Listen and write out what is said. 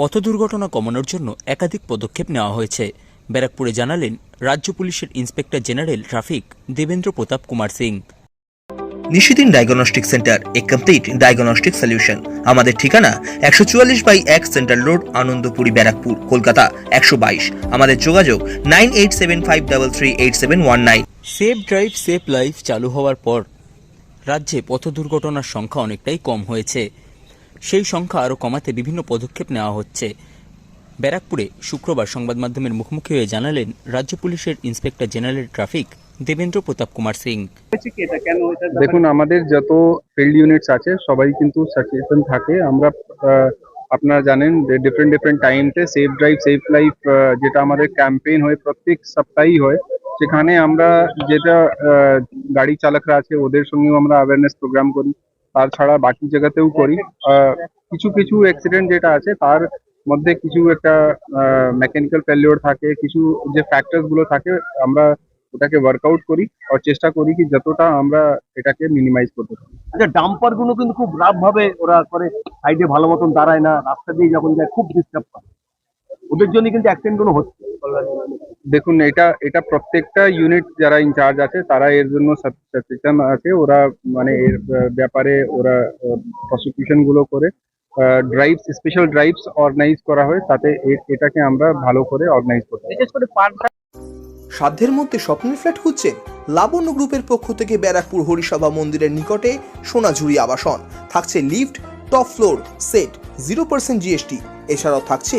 পথ দুর্ঘটনা কমানোর জন্য একাধিক পদক্ষেপ নেওয়া হয়েছে। ব্যারাকপুরে জানালেন রাজ্য পুলিশের inspector general traffic Devendra Pratap Kumar Singh. Nishidin diagnostic centre a complete diagnostic solution. আমাদের ঠিকানা একশো চুয়াল্লিশ বাই এক সেন্ট্রাল রোড আনন্দপুরি ব্যারাকপুর কলকাতা একশো বাইশ। আমাদের যোগাযোগ nine eight seven five double three eight seven one nine. Safe drive safe life চালু হওয়ার পর রাজ্যে পথ দুর্ঘটনার সংখ্যা অনেকটাই কম হয়েছে। সেই সংখ্যা আরও কমাতে বিভিন্ন পদক্ষেপ নেওয়া হচ্ছে। ব্যারাকপুরে শুক্রবার সংবাদ মাধ্যমের মুখোমুখি হয়ে জানালেন রাজ্য পুলিশের inspector general traffic Devendra Pratap Kumar Singh. দেখুন আমাদের যত ফিল্ড ইউনিটস আছে সবাই কিন্তু সচেতন থাকে। আমরা আপনারা জানেন ডিফারেন্ট ডিফারেন্ট টাইমসে সেফ ড্রাইভ সেফ লাইফ যেটা আমাদের ক্যাম্পেইন হয় প্রত্যেক সপ্তাহেই হয়। সেখানে আমরা যেটা গাড়ি চালকরা আছে ওদের সঙ্গেও আমরা অ্যাওয়ারনেস প্রোগ্রাম করি। তাছাড়া বাকি জায়গাতেও করি। কিছু কিছু অ্যাক্সিডেন্ট যেটা আছে, তার মধ্যে কিছু একটা মেকানিক্যাল ফেলিওর থাকে, কিছু যে ফ্যাক্টরসগুলো থাকে, আমরা ওটাকে ওয়ার্কআউট করি আর চেষ্টা করি কি যতটা আমরা এটাকে মিনিমাইজ করতে পারি। আচ্ছা ডাম্পারগুলো কিন্তু খুব রাফ ভাবে ওরা করে সাইডে ভালো মতন দাঁড়ায় না, রাস্তা দিয়ে যখন যায়, খুব ডিস্টার্ব করে। ওদের জন্য কিন্তু অ্যাক্সিডেন্টগুলো হচ্ছে। দেখুন এটা এটা প্রত্যেকটা ইউনিট যারা ইনচার্জ আছে তারা এর জন্য সচেতন আছে ওরা মানে এর ব্যাপারে ওরা প্রসিকিউশনগুলো করে ড্রাইভস স্পেশাল ড্রাইভস অর্গানাইজ করা হয় তাতে এটাকে আমরা ভালো করে অর্গানাইজ করতে পারি। বিশেষ করে পার্ট সাধ্যের মধ্যে স্বপ্নের ফ্ল্যাট খুঁজছেন লাবণ্য গ্রুপের পক্ষ থেকে ব্যারাকপুর হরিসভা মন্দিরের নিকটে সোনাঝুরি আবাসন। থাকছে lift top floor set zero percent GST এছাড়াও থাকছে